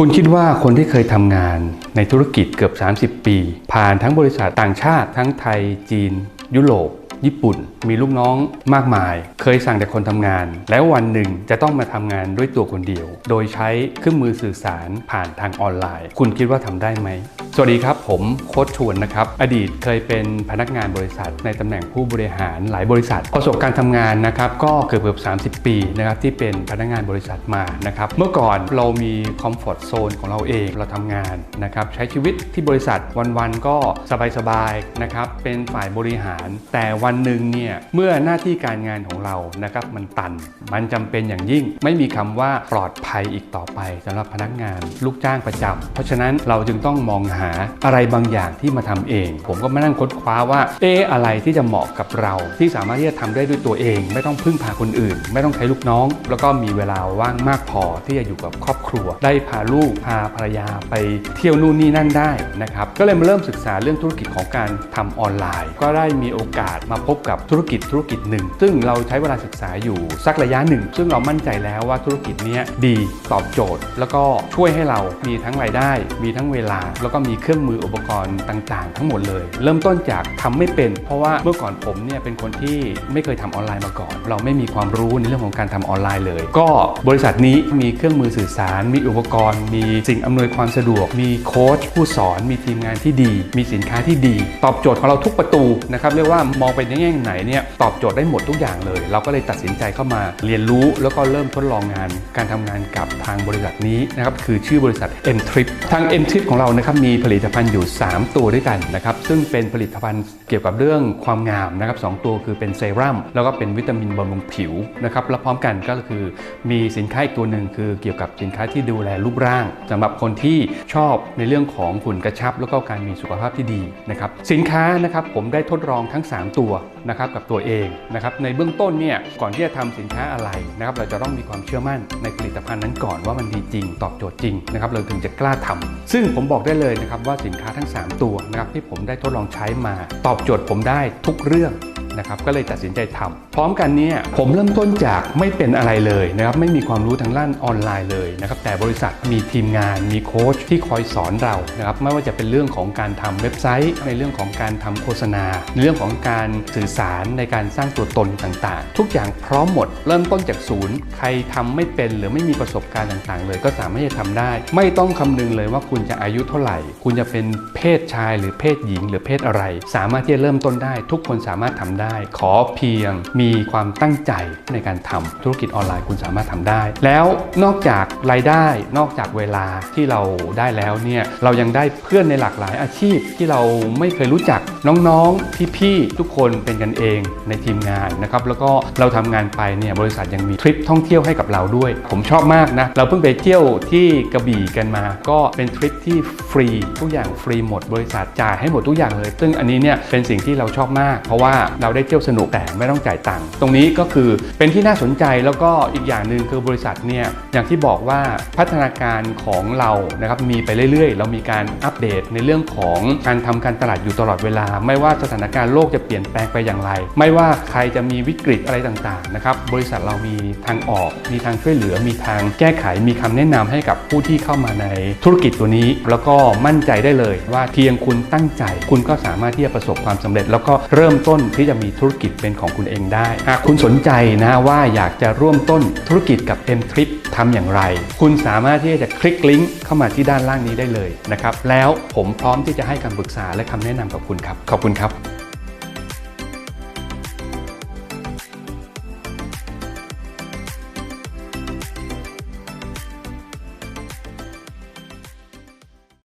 คุณคิดว่าคนที่เคยทำงานในธุรกิจเกือบ 30 ปี ผ่านทั้งบริษัทต่างชาติทั้งไทยจีน ยุโรปญี่ปุ่น มีลูกน้องมากมาย เคยสั่งแต่คนทำงาน แล้ววันหนึ่งจะต้องมาทำงานด้วยตัวคนเดียว โดยใช้เครื่องมือสื่อสารผ่านทางออนไลน์ คุณคิดว่าทำได้ไหม สวัสดีครับ ผมโค้ชชวนนะครับ อดีตเคยเป็นพนักงานบริษัท ในตำแหน่งผู้บริหารหลายบริษัท ประสบการณ์ทำงานนะครับก็เกือบเกือบ30 ปีนะครับที่เป็นพนักงานบริษัทมานะครับเมื่อก่อนเรามีคอมฟอร์ทโซนของเราเองเราทำงานนะครับใช้ชีวิตที่บริษัทวันๆก็สบายๆนะครับเป็นฝ่ายบริหาร แต่วันหนึ่งเนี่ยเมื่อหน้าที่การงานของเรานะครับมันตัน มันจำเป็นอย่างยิ่ง ไม่มีคำว่าปลอดภัยอีกต่อไปสำหรับพนักงานลูกจ้างประจำเพราะฉะนั้นเราจึงต้องมองหาอะไรบางอย่างที่มาทำเอง ผมก็มานั่งค้นคว้าว่าเอออะไรที่จะเหมาะกับเรา ที่สามารถที่จะทำได้ด้วยตัวเอง ไม่ต้องพึ่งพาคนอื่น ไม่ต้องใช้ลูกน้อง แล้วก็มีเวลาว่างมากพอที่จะอยู่กับครอบครัว ได้พาลูกพาภรรยาไปเที่ยวนู่นนี่นั่นได้นะครับก็เลยมาเริ่มศึกษาเรื่องธุรกิจของการทำออนไลน์ ก็ได้มีโอกาสมาพบกับธุรกิจธุรกิจหนึ่ง ซึ่งเราใช้เวลาศึกษาอยู่สักระยะหนึ่ง ซึ่งเรามั่นใจแล้วว่าธุรกิจนี้ดีตอบโจทย์ แล้วก็ช่วยให้เรามีทั้งรายได้ มีทั้งเวลา แล้วก็มีเครื่องมืออุปกรณ์ต่างๆ ทั้งหมดเลย เริ่มต้นจากทำไม่เป็น เพราะว่าเมื่อก่อนผมเนี่ยเป็นคนที่ไม่เคยทำออนไลน์มาก่อน เราไม่มีความรู้ในเรื่องของการทำออนไลน์เลย ก็บริษัทนี้มีเครื่องมือสื่อสาร มีอุปกรณ์ มีสิ่งอำนวยความสะดวก มีโค้ชผู้สอน มีทีมงานที่ดี มีสินค้าที่ดี ตอบโจทย์ของเราทุกประตูนะครับเรียกว่ามองไปในแง่ไหนเนี่ยตอบโจทย์ได้หมดทุกอย่างเลย เราก็เลยตัดสินใจเข้ามาเรียนรู้แล้วก็เริ่มทดลองงาน การทำงานกับทางบริษัทนี้นะครับคือชื่อบริษัท M Trip ทาง M Trip ของเรานะครับมีผผลิตภัณฑ์อยู่ 3 ตัวด้วยกันนะครับซึ่งเป็นผลิตภัณฑ์เกี่ยวกับเรื่องความงามนะครับสองตัวคือเป็นเซรั่มแล้วก็เป็นวิตามินบำรุงผิวนะครับและพร้อมกันก็คือมีสินค้าอีกตัวหนึ่งคือเกี่ยวกับสินค้าที่ดูแลรูปร่างสำหรับคนที่ชอบในเรื่องของหุ่นกระชับ แล้วก็การมีสุขภาพที่ดีนะครับสินค้านะครับผมได้ทดลองทั้ง 3 ตัว นะครับกับตัวเองนะครับในเบื้องต้นเนี่ยก่อนที่จะทำสินค้าอะไรนะครับเราจะต้องมีความเชื่อมั่นในผลิตภัณฑ์นั้นก่อนว่ามันดีจริง ตอบโจทย์จริงนะครับเราถึงจะกล้าทำซึ่งผมบอกได้เลยนะครับว่าสินค้าทั้ง 3 ตัวนะครับที่ผมได้ทดลองใช้มา ตอบโจทย์ผมได้ทุกเรื่อง นะครับก็เลยตัดสินใจทำพร้อมกันเนี่ยผมเริ่มต้นจากไม่เป็นอะไรเลยนะครับไม่มีความรู้ทางด้านออนไลน์เลยนะครับแต่บริษัทมีทีมงานมีโค้ชที่คอยสอนเรานะครับไม่ว่าจะเป็นเรื่องของการทำเว็บไซต์ ในเรื่องของการทำโฆษณา ในเรื่องของการสื่อสารในการสร้างตัวตนต่างๆ ทุกอย่างพร้อมหมด เริ่มต้นจากศูนย์ ใครทำไม่เป็นหรือไม่มีประสบการณ์ต่างๆ เลยก็สามารถจะทำได้ ไม่ต้องคำนึงเลยว่าคุณจะอายุเท่าไหร่ คุณจะเป็นเพศชายหรือเพศหญิง หรือเพศอะไร สามารถที่จะเริ่มต้นได้ ทุกคนสามารถทำได้ขอเพียงมีความตั้งใจในการทำธุรกิจออนไลน์คุณสามารถทำได้ แล้วนอกจากรายได้นอกจากเวลาที่เราได้แล้วเนี่ยเรายังได้เพื่อนในหลากหลายอาชีพที่เราไม่เคยรู้จักน้องๆพี่ๆทุกคนเป็นกันเองในทีมงานนะครับแล้วก็เราทำงานไปเนี่ยบริษัทยังมีทริปท่องเที่ยวให้กับเราด้วย ผมชอบมากนะเราเพิ่งไปเที่ยวที่กระบี่กันมา ก็เป็นทริปที่ฟรีทุกอย่างฟรีหมดบริษัทจ่ายให้หมดทุกอย่างเลย ซึ่งอันนี้เนี่ยเป็นสิ่งที่เราชอบมาก เพราะว่าเราได้เที่ยวสนุกแต่ไม่ต้องจ่ายตังค์ตรงนี้ก็คือเป็นที่น่าสนใจแล้วก็อีกอย่างหนึ่งคือบริษัทเนี่ยอย่างที่บอกว่าพัฒนาการของเรานะครับมีไปเรื่อยๆ เรามีการอัปเดตในเรื่องของการทำการตลาดอยู่ตลอดเวลา ไม่ว่าสถานการณ์โลกจะเปลี่ยนแปลงไปอย่างไร ไม่ว่าใครจะมีวิกฤตอะไรต่างๆนะครับบริษัทเรามีทางออก มีทางช่วยเหลือ มีทางแก้ไขมีคำแนะนำให้กับผู้ที่เข้ามาในธุรกิจตัวนี้ แล้วก็มั่นใจได้เลยว่าเพียงคุณตั้งใจ คุณก็สามารถที่จะประสบความสำเร็จ แล้วก็เริ่มต้นที่จะมีธุรกิจเป็นของคุณเองได้ หากคุณสนใจนะว่าอยากจะร่วมต้นธุรกิจกับ M Trip ทำอย่างไร คุณสามารถที่จะคลิกลิงก์เข้ามาที่ด้านล่างนี้ได้เลยนะครับ แล้วผมพร้อมที่จะให้คำปรึกษาและคำแนะนำกับคุณครับ ขอบคุณครับ